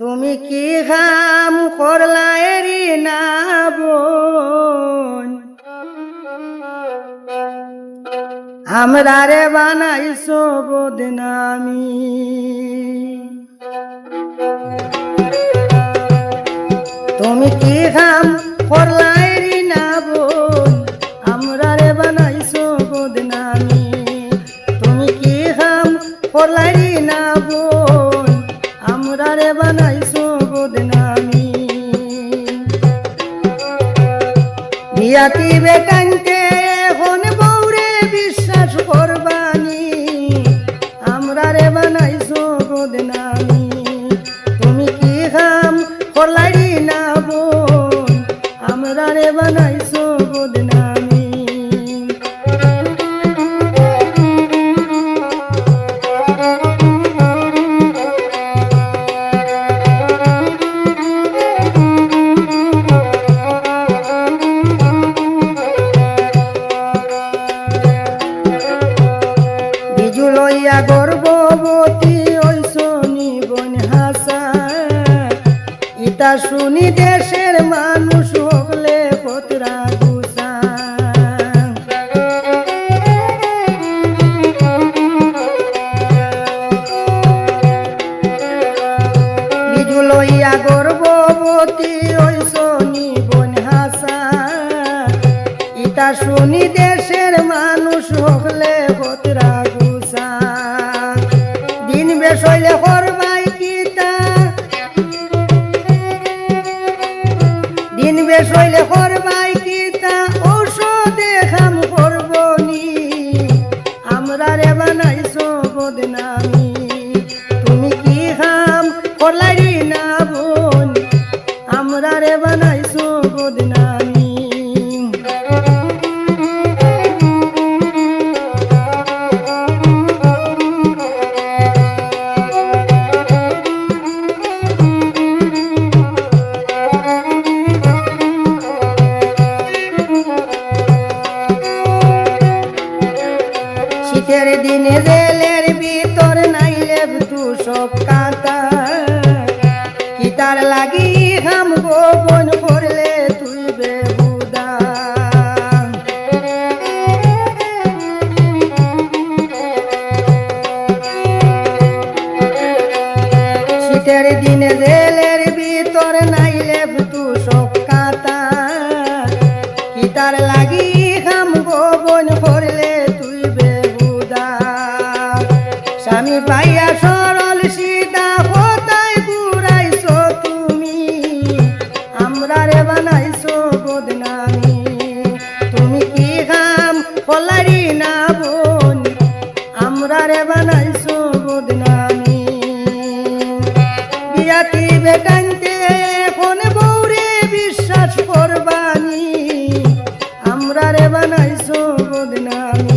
তুমি কি খাম করলায়েরি না বোন? আমরা রে বানাইছো বদনামি। তুমি কি খাম করলায়েরি না বিয়াতি বেকানতে এখন বিজু গর্ভবতী ওই শনি বন হাসা ইতা শুনি দেশের মানুষ বিজু লইয়া গর্ভবতী ওই শনি বন ইতা শুনি দেশের মানুষ হকলে হতরা দিন বেশ হইলে করবাই কিতা ঔষধে খাম করবনি আমরা রে বানাইছো বদনামি তুমি কি খাম করলারি শীতের দিনে রেলের ভিতর নাইলে তু সব কাতা আমরা বানাইছো বদনামি বিয়াতি বেটাইতে ফোন বৌরে বিশ্বাস করবানি। আমরা রে বানাইছো বদনামি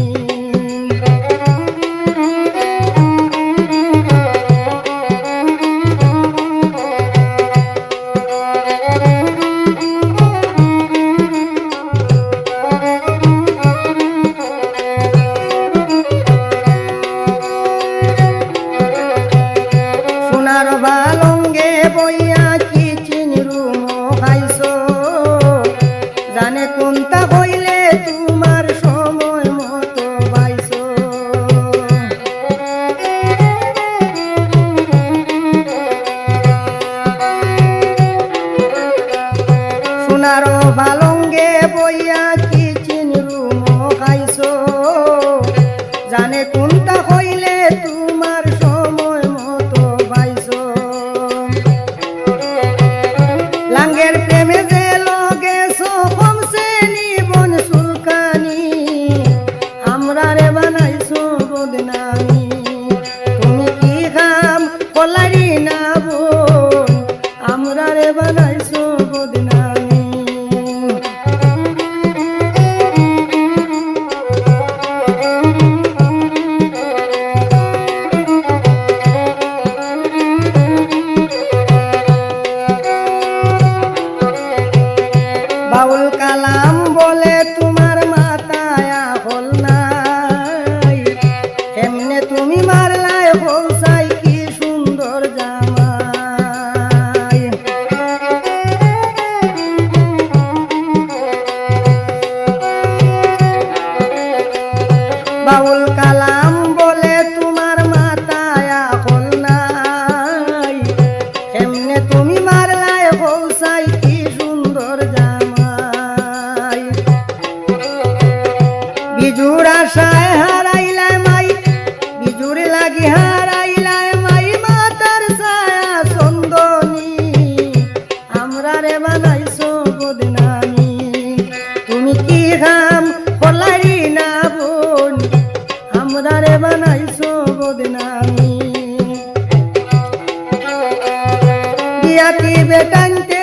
तुमता সালাম বলে তোমার মাতায়া এখন নাই। এমনে তুমি মারলাই হৌসাই কি সুন্দর জামাই। বিজুর আশা আঁকি আঁকি বেটাঙ্কে